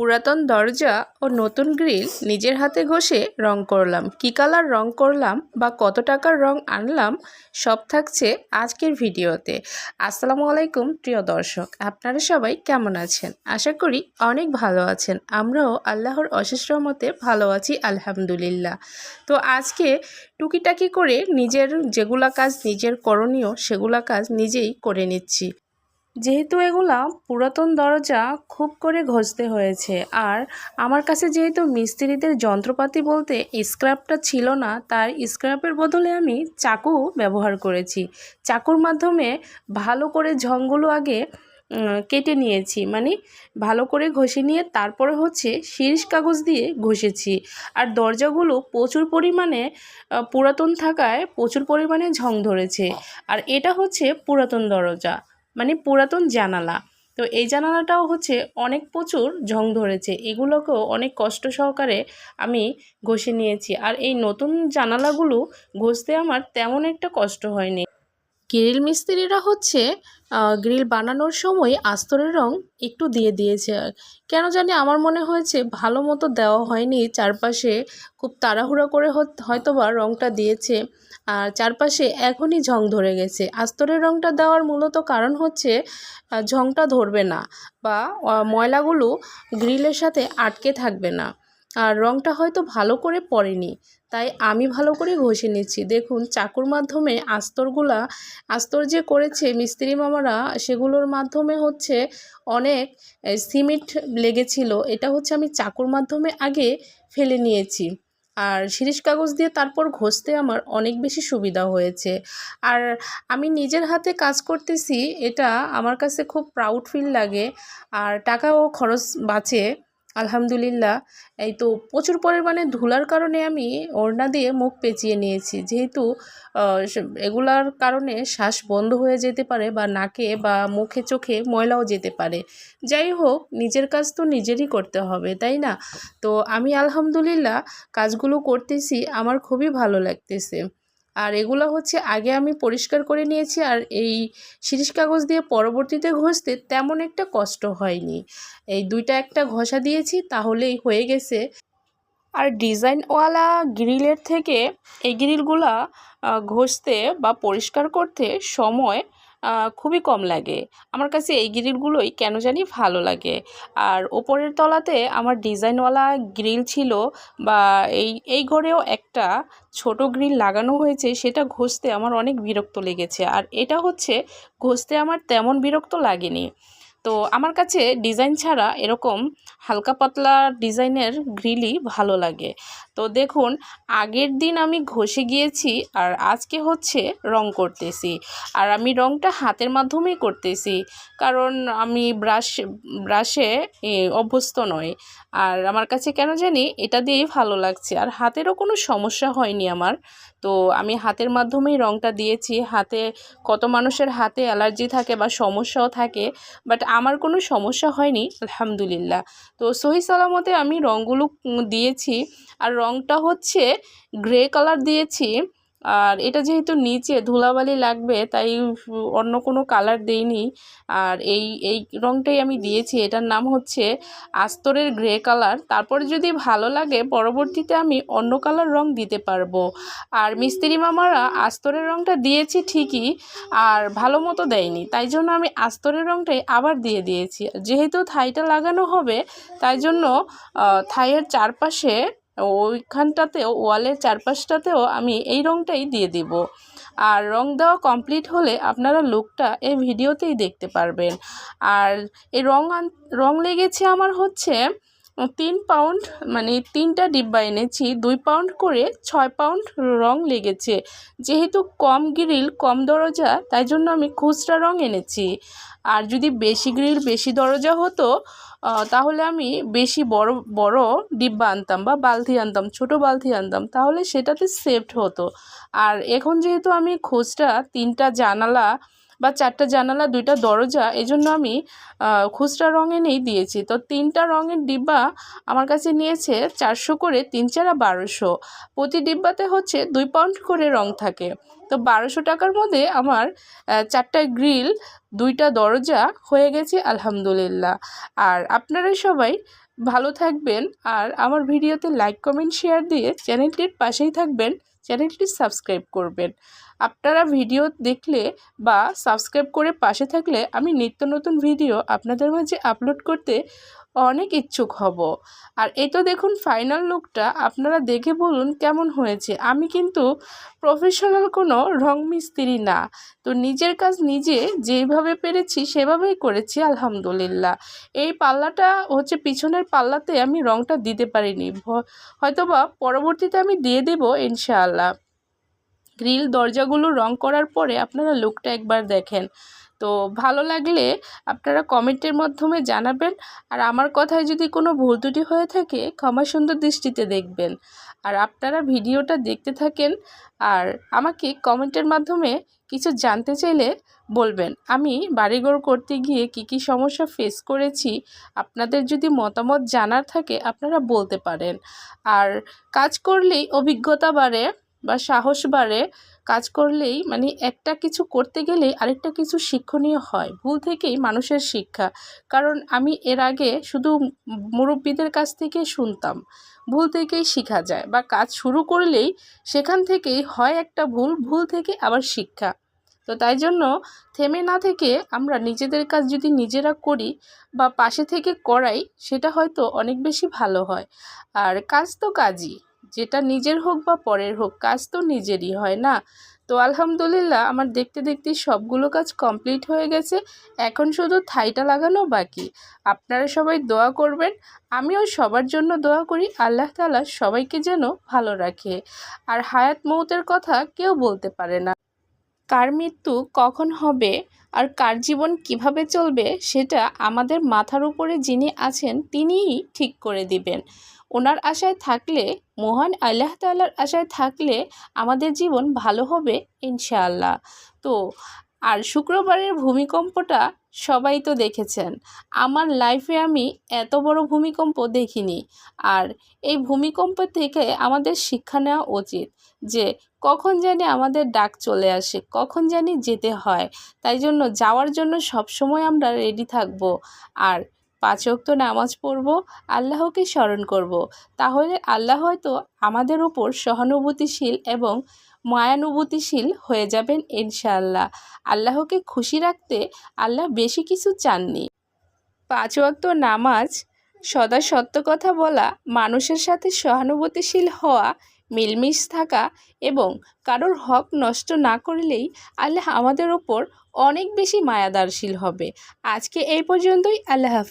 পুরাতন দরজা ও নতুন গ্রিল নিজের হাতে ঘষে রং করলাম। কী কালার রং করলাম বা কত টাকার রং আনলাম সব থাকছে আজকের ভিডিওতে। আসসালামু আলাইকুম, প্রিয় দর্শক। আপনারা সবাই কেমন আছেন? আশা করি অনেক ভালো আছেন। আমরাও আল্লাহর অশেষ রহমতে ভালো আছি, আলহামদুলিল্লাহ। তো আজকে টুকিটাকি করে নিজের যেগুলা কাজ নিজের করণীয় সেগুলা কাজ নিজেই করে নিচ্ছি। যেহেতু এগুলা পুরাতন দরজা খুব করে ঘষতে হয়েছে, আর আমার কাছে যেহেতু মিস্ত্রিদের যন্ত্রপাতি বলতে স্ক্র্যাপটা ছিল না, তার স্ক্র্যাপের বদলে আমি চাকু ব্যবহার করেছি। চাকুর মাধ্যমে ভালো করে ঝংগুলো আগে কেটে নিয়েছি মানে ভালো করে ঘষে নিয়ে তারপরে হচ্ছে শিরিষ কাগজ দিয়ে ঘষেছি। আর দরজাগুলো প্রচুর পরিমাণে পুরাতন থাকায় প্রচুর পরিমাণে ঝং ধরেছে। আর এটা হচ্ছে পুরাতন দরজা। মানে পুরাতন জানালা। তো এই জানালাটাও হচ্ছে অনেক প্রচুর ঝং ধরেছে। এগুলোকেও অনেক কষ্ট সহকারে আমি ঘষে নিয়েছি। আর এই নতুন জানালাগুলো ঘষতে আমার তেমন একটা কষ্ট হয়নি। গ্রিল মিস্ত্রিরা হচ্ছে গ্রিল বানানোর সময় আস্তরের রং একটু দিয়ে দিয়েছে। কেন জানি আমার মনে হয়েছে ভালো মতো দেওয়া হয়নি, চারপাশে খুব তাড়াহুড়ো করে হত- হয়তোবা রংটা দিয়েছে। আর চারপাশে এখনই ঝং ধরে গেছে। আস্তরের রংটা দেওয়ার মূলত কারণ হচ্ছে ঝংটা ধরবে না বা ময়লাগুলো গ্রিলের সাথে আটকে থাকবে না। আর রংটা হয়তো ভালো করে পড়েনি তাই আমি ভালো করে ঘষে নিচ্ছি। দেখুন, চাকুর মাধ্যমে আস্তরগুলা, আস্তর যে করেছে মিস্ত্রি মামারা, সেগুলোর মাধ্যমে হচ্ছে অনেক সিমেন্ট লেগেছিল, এটা হচ্ছে আমি চাকুর মাধ্যমে আগে ফেলে নিয়েছি। আর শিরিষ কাগজ দিয়ে তারপর ঘষতে আমার অনেক বেশি সুবিধা হয়েছে। আর আমি নিজের হাতে কাজ করতেছি, এটা আমার কাছে খুব প্রাউড ফিল লাগে। আর টাকাও খরচ বাঁচে। আলহামদুলিল্লাহ, এই তো প্রচুর পরিমাণে ধুলার কারণে আমি ওড়না দিয়ে মুখ পেঁচিয়ে নিয়েছি। যেহেতু এগুলার কারণে শ্বাস বন্ধ হয়ে যেতে পারে বা নাকে বা মুখে চোখে ময়লাও যেতে পারে। যাই হোক, নিজের কাজ তো নিজেরই করতে হবে, তাই না? তো আমি আলহামদুলিল্লাহ, কাজগুলো করতেছি, আমার খুবই ভালো লাগতেছে। আর এগুলো হচ্ছে আগে আমি পরিষ্কার করে নিয়েছি আর এই শিরিষ কাগজ দিয়ে পরবর্তীতে ঘষতে তেমন একটা কষ্ট হয়নি। এই দুইটা একটা ঘষা দিয়েছি, তাহলেই হয়ে গেছে। আর ডিজাইনওয়ালা গ্রিলের থেকে এই গ্রিলগুলা ঘষতে বা পরিষ্কার করতে সময় খুবই কম লাগে। আমার কাছে এই গ্রিলগুলোই কেন জানি ভালো লাগে। আর ওপরের তলাতে আমার ডিজাইনওয়ালা গ্রিল ছিল বা এই এই ঘরেও একটা ছোট গ্রিল লাগানো হয়েছে, সেটা ঘষতে আমার অনেক বিরক্ত লেগেছে। আর এটা হচ্ছে ঘষতে আমার তেমন বিরক্ত লাগেনি। তো আমার কাছে ডিজাইন ছাড়া এরকম হালকা পাতলা ডিজাইনের গ্রিলই ভালো লাগে। তো দেখুন, আগের দিন আমি ঘষে গিয়েছি আর আজকে হচ্ছে রং করতেছি। আর আমি রংটা হাতের মাধ্যমেই করতেছি, কারণ আমি ব্রাশ, ব্রাশে অভ্যস্ত নয় আর আমার কাছে কেন জানি এটা দিয়েই ভালো লাগছে। আর হাতেরও কোনো সমস্যা হয়নি আমার। তো আমি হাতের মাধ্যমেই রংটা দিয়েছি। হাতে কত মানুষের হাতে অ্যালার্জি থাকে বা সমস্যাও থাকে, বাট আমার কোনো সমস্যা হয়নি, আলহামদুলিল্লাহ। তো সহি সালামতে আমি রঙগুলো দিয়েছি। আর রঙটা হচ্ছে গ্রে কালার দিয়েছি। আর এটা যেহেতু নিচে ধুলাবালি লাগবে, তাই অন্য কোনো কালার দেইনি। আর এই এই রঙটাই আমি দিয়েছি। এটার নাম হচ্ছে আস্তরের গ্রে কালার। তারপরে যদি ভালো লাগে, পরবর্তীতে আমি অন্য কালার রং দিতে পারব। আর মিস্ত্রি মামারা আস্তরের রংটা দিয়েছি ঠিকই, আর ভালো মতো দেয়নি। তাই জন্য আমি আস্তরের রংটাই আবার দিয়ে দিয়েছি। যেহেতু থাইটা লাগানো হবে, তাই জন্য থাইয়ের চারপাশে ওইখানটাতেও, ওয়ালের চারপাশটাতেও আমি এই রঙটাই দিয়ে দিব। আর রং দেওয়া কমপ্লিট হলে আপনারা লুকটা এই ভিডিওতেই দেখতে পারবেন। আর এই রং রং লেগেছে আমার হচ্ছে তিন পাউন্ড মানে তিনটা ডিব্বা এনেছি, দুই পাউন্ড করে ছয় পাউন্ড রং লেগেছে। যেহেতু কম গ্রিল, কম দরজা, তাই জন্য আমি খুচরা রং এনেছি। আর যদি বেশি গ্রিল, বেশি দরজা হতো তাহলে আমি বেশি বড় বড় ডিব্বা আনতাম বা বালতি আনতাম, ছোট বালতি আনতাম, তাহলে সেটাতে সেফট হতো। আর এখন যেহেতু আমি খুচরা, তিনটা জানালা বা চারটা জানালা, দুইটা দরজা, এজন্য আমি খুচরা রঙ এনেই দিয়েছি। তো তিনটা রঙের ডিব্বা আমার কাছে নিয়েছে চারশো করে, তিন চারা বারোশো। প্রতি ডিব্বাতে হচ্ছে দুই পাউন্ড করে রং থাকে। তো বারোশো টাকার মধ্যে আমার চারটা গ্রিল, দুইটা দরজা হয়ে গেছে, আলহামদুলিল্লাহ। আর আপনারা সবাই ভালো থাকবেন। আর আমার ভিডিওতে লাইক, কমেন্ট, শেয়ার দিয়ে চ্যানেলটির পাশেই থাকবেন। চ্যানেলটি সাবস্ক্রাইব করবেন। আপনারা ভিডিও দেখলে বা সাবস্ক্রাইব করে পাশে থাকলে আমি নিত্য নতুন ভিডিও আপনাদের মাঝে আপলোড করতে অনেক ইচ্ছুক হব। আর এই তো দেখুন ফাইনাল লুকটা আপনারা দেখে বলুন কেমন হয়েছে। আমি কিন্তু প্রফেশনাল কোনো রং মিস্ত্রি না। তো নিজের কাজ নিজে যেভাবে পেরেছি সেভাবেই করেছি, আলহামদুলিল্লাহ। এই পাল্লাটা হচ্ছে পিছনের পাল্লাতে আমি রংটা দিতে পারিনি। হয়তোবা পরবর্তীতে আমি দিয়ে দেব, ইনশাআল্লাহ। গ্রিল দরজাগুলো রং করার পরে আপনারা লুকটা একবার দেখেন। তো ভালো লাগলে আপনারা কমেন্টের মাধ্যমে জানাবেন। আর আমার কথায় যদি কোনো ভুল ত্রুটি হয়ে থাকে, ক্ষমা সুন্দর দৃষ্টিতে দেখবেন। আর আপনারা ভিডিওটা দেখতে থাকেন আর আমাকে কমেন্টের মাধ্যমে কিছু জানতে চাইলে বলবেন, আমি বাড়িঘর করতে গিয়ে কি কি সমস্যা ফেস করেছি, আপনাদের যদি মতামত জানার থাকে, আপনারা বলতে পারেন। আর কাজ করলেই অভিজ্ঞতা বাড়ে। বা সাহস বাড়ে কাজ করলেই মানে একটা কিছু করতে গেলেই আরেকটা কিছু শিক্ষণীয় হয়। ভুল থেকেই মানুষের শিক্ষা। কারণ আমি এর আগে শুধু মুরব্বীদের কাছ থেকে শুনতাম। ভুল থেকেই শেখা যায় বা কাজ শুরু করলেই সেখান থেকেই হয় একটা ভুল ভুল থেকে আবার শিক্ষা। তো তাই জন্য থেমে না থেকে আমরা নিজেদের কাজ যদি নিজেরা করি বা পাশে থেকে করাই, সেটা হয়তো অনেক বেশি ভালো হয়। আর কাজ তো কাজই। যেটা নিজের হোক বা পরের হোক, কাজ তো নিজেরই, হয় না? তো আলহামদুলিল্লাহ, আমার দেখতে দেখতে সবগুলো কাজ কমপ্লিট হয়ে গেছে। এখন শুধু থাইটা লাগানো বাকি। আপনারা সবাই দোয়া করবেন, আমিও সবার জন্য দোয়া করি, আল্লাহ তালা সবাইকে যেন ভালো রাখে। আর হায়াত মৌতের কথা কেউ বলতে পারে না। কার মৃত্যু কখন হবে আর কার জীবন কীভাবে চলবে সেটা আমাদের মাথার উপরে যিনি আছেন তিনিই ঠিক করে দিবেন। ওনার আশায় থাকলে, মহান আল্লাহ তাল্লার আশায় থাকলে আমাদের জীবন ভালো হবে ইনশাআল্লাহ। তো আর শুক্রবারের ভূমিকম্পটা সবাই তো দেখেছেন। আমার লাইফে আমি এত বড় ভূমিকম্প দেখিনি। আর এই ভূমিকম্প থেকে আমাদের শিক্ষা নেওয়া উচিত যে কখন জানি আমাদের ডাক চলে আসে, কখন জানি যেতে হয়। তাই জন্য যাওয়ার জন্য সবসময় আমরা রেডি থাকব। আর পাঁচ ওয়াক্ত নামাজ পড়ব, আল্লাহকে স্মরণ করব। তাহলে আল্লাহ হয়তো আমাদের ওপর সহানুভূতিশীল এবং মায়ানুভূতিশীল হয়ে যাবেন ইনশাআল্লাহ। আল্লাহকে খুশি রাখতে আল্লাহ বেশি কিছু চাননি। পাঁচ ওয়াক্ত নামাজ সদা সত্য কথা বলা, মানুষের সাথে সহানুভূতিশীল হওয়া, মিলমিশ থাকা এবং কারোর হক নষ্ট না করলেই আল্লাহ আমাদের ওপর অনেক বেশি মায়াদারশীল হবে। আজকে এই পর্যন্তই, আল্লাহ